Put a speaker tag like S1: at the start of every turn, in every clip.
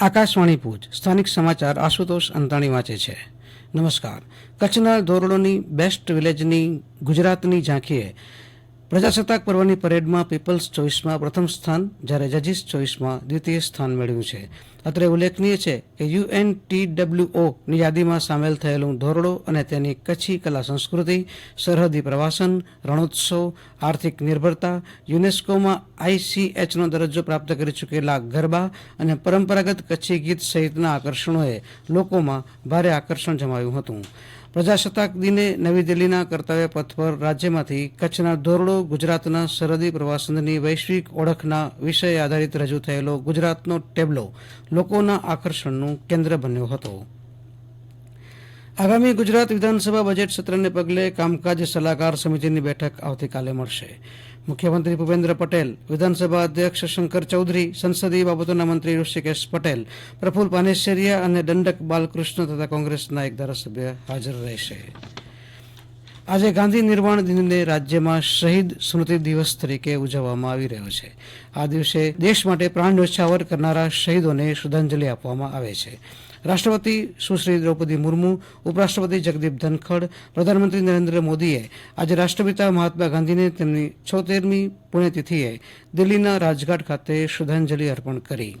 S1: આકાશવાણી ભુજ, સ્થાનિક સમાચાર આશુતોષ અંતાણી વાંચે છે. નમસ્કાર. કચ્છના ધોરડોની બેસ્ટ વિલેજની ગુજરાતની ઝાંખીએ પ્રજાસત્તાક પર્વની પરેડમાં પીપલ્સ ચોઇસમાં પ્રથમ સ્થાન, જ્યારે જજીસ ચોઇસમાં દ્વિતીય સ્થાન મેળવ્યું છે. અત્રે ઉલ્લેખનીય છે કે યુએન ટીડબ્લ્યુઓની યાદીમાં સામેલ થયેલું ધોરડો અને તેની કચ્છી કલા સંસ્કૃતિ, સરહદી પ્રવાસન, રણોત્સવ, આર્થિક નિર્ભરતા, યુનેસ્કોમાં આઈસીએચનો દરજ્જો પ્રાપ્ત કરી ચૂકેલા ગરબા અને પરંપરાગત કચ્છી ગીત સહિતના આકર્ષણોએ લોકોમાં ભારે આકર્ષણ જમાવ્યું હતું. પ્રજાસત્તાક દિને નવી દિલ્હીના કર્તવ્ય પથ પર રાજ્યમાંથી કચ્છના ધોરડો ગુજરાતના સરહદી પ્રવાસનની વૈશ્વિક ઓળખના વિષય આધારિત રજૂ થયેલો ગુજરાતનો ટેબલો લોકોના આકર્ષણનું કેન્દ્ર બન્યો હતો. આગામી ગુજરાત વિધાનસભા બજેટ સત્રને પગલે કામકાજ સલાહકાર સમિતિની બેઠક આવતીકાલે મળશે. મુખ્યમંત્રી ભૂપેન્દ્ર પટેલ, વિધાનસભા અધ્યક્ષ શંકર ચૌધરી, સંસદીય બાબતોના મંત્રી ઋષિકેશ પટેલ પ્રફુલ પાનેસરિયા અને દંડક બાલકૃષ્ણ તથા કોંગ્રેસના એક ધારાસભ્ય હાજર રહેશે. આજે ગાંધી નિર્વાણ દિનને રાજ્યમાં શહીદ સ્મૃતિ દિવસ તરીકે ઉજવવામાં આવી રહ્યો છે. આ દિવસે દેશ માટે પ્રાણ ન્યોછાવર કરનારા શહીદોને શ્રદ્ધાંજલિ આપવામાં આવે છે. રાષ્ટ્રપતિ સુશ્રી દ્રૌપદી મુર્મુ, ઉપરાષ્ટ્રપતિ જગદીપ ધનખડ, પ્રધાનમંત્રી નરેન્દ્ર મોદીએ આજે રાષ્ટ્રપિતા મહાત્મા ગાંધીને તેમની છોતેરમી પુણ્યતિથિએ દિલ્હીના રાજઘાટ ખાતે શ્રદ્ધાંજલિ અર્પણ કરી.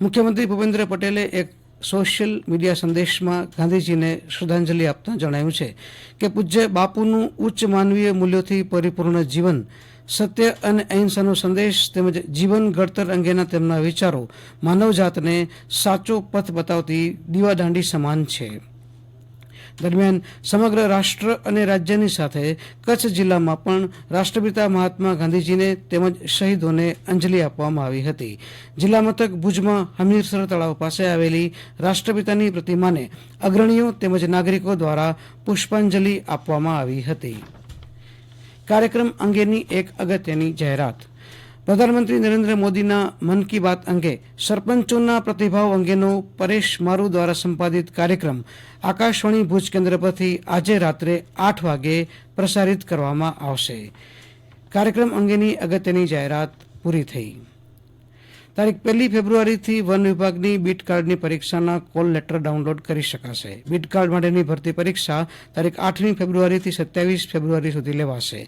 S1: મુખ્યમંત્રી ભૂપેન્દ્ર પટેલે એક સોશિયલ મીડિયા સંદેશમાં ગાંધીજીને શ્રદ્ધાંજલિ આપતા જણાવ્યું છે કે પૂજ્ય બાપુનું ઉચ્ચ માનવીય મૂલ્યોથી પરિપૂર્ણ જીવન, સત્ય અને અહિંસાનો સંદેશ તેમજ જીવન ઘડતર અંગેના તેમના વિચારો માનવજાતને સાચો પથ બતાવતી દીવાદાંડી સમાન છે. દરમિયાન સમગ્ર રાષ્ટ્ર અને રાજ્યની સાથે કચ્છ જિલ્લામાં પણ રાષ્ટ્રપિતા મહાત્મા ગાંધીજીને તેમજ શહીદોને અંજલિ આપવામાં આવી હતી. જિલ્લા મથક ભુજમાં હમીરસર તળાવ પાસે આવેલી રાષ્ટ્રપિતાની પ્રતિમાને અગ્રણીઓ તેમજ નાગરિકો દ્વારા પુષ્પાંજલિ આપવામાં આવી હતી. કાર્યક્રમ અંગેની એક અગત્યની જાહેરાત. પ્રધાનમંત્રી નરેન્દ્ર મોદીના મન કી બાત અંગે સરપંચોના પ્રતિભાવ અંગેનો પરેશ મારુ દ્વારા સંપાદિત કાર્યક્રમ આકાશવાણી ભુજ કેન્દ્ર પરથી આજે રાત્રે આઠ વાગે પ્રસારિત કરવામાં આવશે. કાર્યક્રમ અંગેની અગત્યની જાહેરાત પૂરી થઈ. તારીખ પહેલી ફેબ્રુઆરીથી વન વિભાગની બીટ કાર્ડની પરીક્ષાના કોલ લેટર ડાઉનલોડ કરી શકાશે. બીટ કાર્ડ માટેની ભરતી પરીક્ષા તારીખ આઠમી ફેબ્રુઆરીથી સત્યાવીસ ફેબ્રુઆરી સુધી લેવાશે.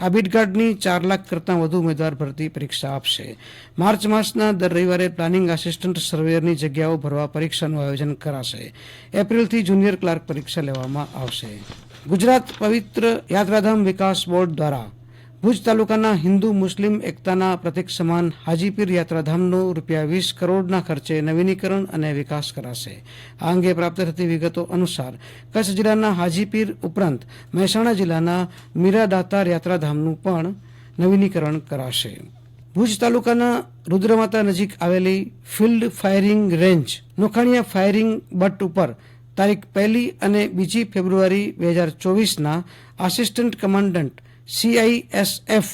S1: આ બીટ કાર્ડની ચાર લાખ કરતાં વધુ ઉમેદવાર ભરતી પરીક્ષા આપશે. માર્ચ માસના દર રવિવારે પ્લાનિંગ આસિસ્ટન્ટ સર્વેયરની જગ્યાઓ ભરવા પરીક્ષાનું આયોજન કરાશે. એપ્રિલથી જુનિયર ક્લાર્ક પરીક્ષા લેવામાં આવશે. ગુજરાત પવિત્ર યાત્રાધામ વિકાસ બોર્ડ દ્વારા ભુજ તાલુકાના હિન્દુ મુસ્લિમ એકતાના પ્રતિક સમાન હાજીપીર યાત્રાધામનો રૂપિયા વીસ કરોડના ખર્ચે નવીનીકરણ અને વિકાસ કરાશે. આ અંગે પ્રાપ્ત થતી વિગતો અનુસાર કચ્છ જિલ્લાના હાજીપીર ઉપરાંત મહેસાણા જિલ્લાના મીરાદાતાર યાત્રાધામનું પણ નવીનીકરણ કરાશે. ભુજ તાલુકાના રુદ્રમાતા નજીક આવેલી field firing range, Nokhaniya firing butt ઉપર તારીખ પહેલી અને બીજી ફેબ્રુઆરી બે હજાર ચોવીસના assistant commandant CISF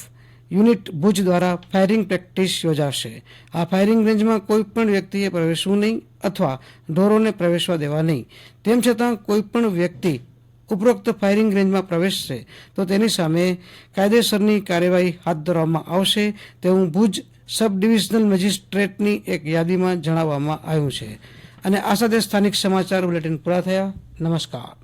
S1: unit Bhuj દ્વારા ફાયરિંગ પ્રેક્ટિસ યોજાશે. આ ફાયરિંગ રેન્જમાં કોઈ પણ વ્યક્તિએ પ્રવેશવું નહીં અથવા ઢોરોને પ્રવેશવા દેવા નહીં. તેમ છતાં કોઈ પણ વ્યક્તિ ઉપરોક્ત ફાયરિંગ રેન્જમાં પ્રવેશશે તો તેની સામે કાયદેસરની કાર્યવાહી હાથ ધરવામાં આવશે તેવું ભુજ સબ ડિવિઝનલ મેજિસ્ટ્રેટની એક યાદીમાં જણાવવામાં આવ્યું છે. અને આ સાથે સ્થાનિક સમાચાર બુલેટિન પૂરા થયા. નમસ્કાર.